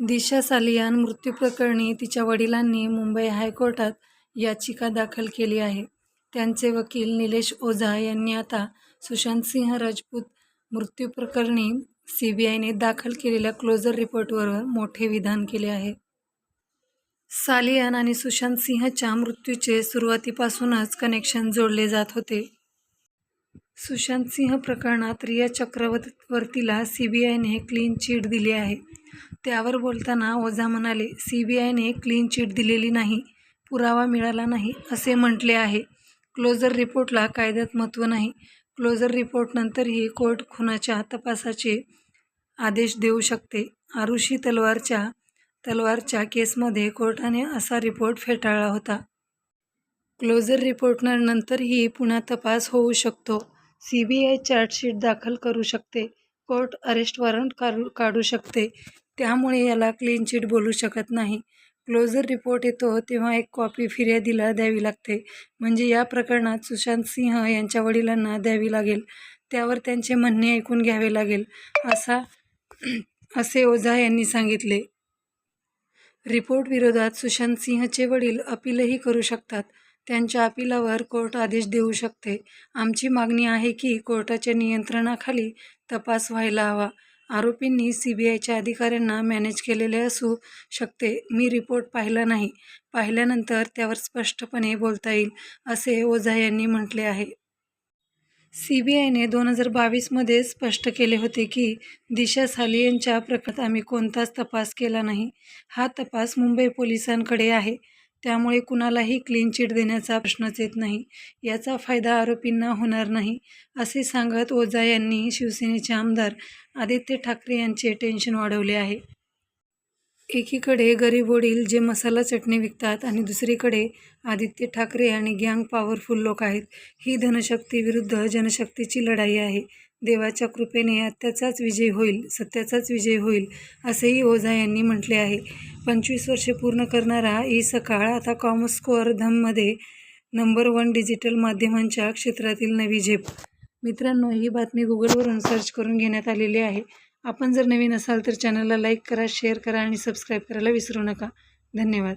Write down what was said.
दिशा सालियान मृत्यूप्रकरणी तिच्या वडिलांनी मुंबई हायकोर्टात याचिका दाखल केली आहे. त्यांचे वकील निलेश ओझा यांनी आता सुशांत सिंह राजपूत मृत्यूप्रकरणी आयने दाखल केलेल्या क्लोजर रिपोर्टवर मोठे विधान केले आहे. सालियान आणि सुशांत सिंहच्या मृत्यूचे सुरुवातीपासूनच कनेक्शन जोडले जात होते. सुशांत सिंह प्रकरणात रिया चक्रवर्तीला आयने क्लीन चिट दिली आहे. त्यावर बोलताना ओझा म्हणाले, सी बी आयने क्लीन चिट दिलेली नाही, पुरावा मिळाला नाही असे म्हटले आहे. क्लोजर रिपोर्टला कायद्यात महत्त्व नाही. क्लोजर रिपोर्टनंतरही कोर्ट खुनाच्या तपासाचे आदेश देऊ शकते. आरुषी तलवारच्या तलवारच्या केसमध्ये कोर्टाने असा रिपोर्ट फेटाळला होता. क्लोजर रिपोर्टनंतरही पुन्हा तपास होऊ शकतो. सी बी आय चार्जशीट दाखल करू शकते. कोर्ट अरेस्ट वॉरंट काढू काढू शकते. त्यामुळे याला क्लीन चिट बोलू शकत नाही. क्लोजर रिपोर्ट येतो तेव्हा एक कॉपी फिर्यादीला द्यावी लागते. म्हणजे या प्रकरणात सुशांत सिंह यांच्या वडिलांना द्यावी लागेल. त्यावर त्यांचे म्हणणे ऐकून घ्यावे लागेल, असा असे ओझा यांनी सांगितले. रिपोर्ट विरोधात सुशांत सिंहचे वडील अपीलही करू शकतात. त्यांच्या अपीलावर कोर्ट आदेश देऊ शकते. आमची मागणी आहे की कोर्टाच्या नियंत्रणाखाली तपास व्हायला हवा. आरोपींनी सीबीआयच्या अधिकाऱ्यांना मॅनेज केलेले असू शकते. मी रिपोर्ट पाहिला नाही. पाहिल्यानंतर त्यावर स्पष्टपणे बोलता येईल, असे ओझा यांनी म्हटले आहे. सी बी आयने दोन हजार बावीसमध्ये स्पष्ट केले होते की दिशा सालियानच्या प्रकरणात आम्ही कोणताच तपास केला नाही. हा तपास मुंबई पोलिसांकडे आहे. त्यामुळे कुणालाही क्लीन चिट देण्याचा प्रश्नच येत नाही. याचा फायदा आरोपींना होणार नाही, असे सांगत ओझा यांनी शिवसेनेचे आमदार आदित्य ठाकरे यांचे टेन्शन वाढवले आहे. एकीकडे गरीब वडील जे मसाला चटणी विकतात आणि दुसरीकडे आदित्य ठाकरे आणि गँग पॉवरफुल लोक आहेत. ही धनशक्ती विरुद्ध जनशक्तीची लढाई आहे. देवाच्या कृपेने आत्याचाच विजय होईल, सत्याचाच विजय होईल, असेही ओझा यांनी म्हटले आहे. पंचवीस वर्षे पूर्ण करणारा ई-सकाळ आता कॉमस्कोअर धममध्ये नंबर वन डिजिटल माध्यमांच्या क्षेत्रातील नवी झेप. मित्रांनो, ही बातमी गुगलवरून सर्च करून घेण्यात आलेली आहे. आपण जर नवीन असाल तर चॅनलला लाईक करा, शेअर करा आणि सबस्क्राईब करायला विसरू नका. धन्यवाद.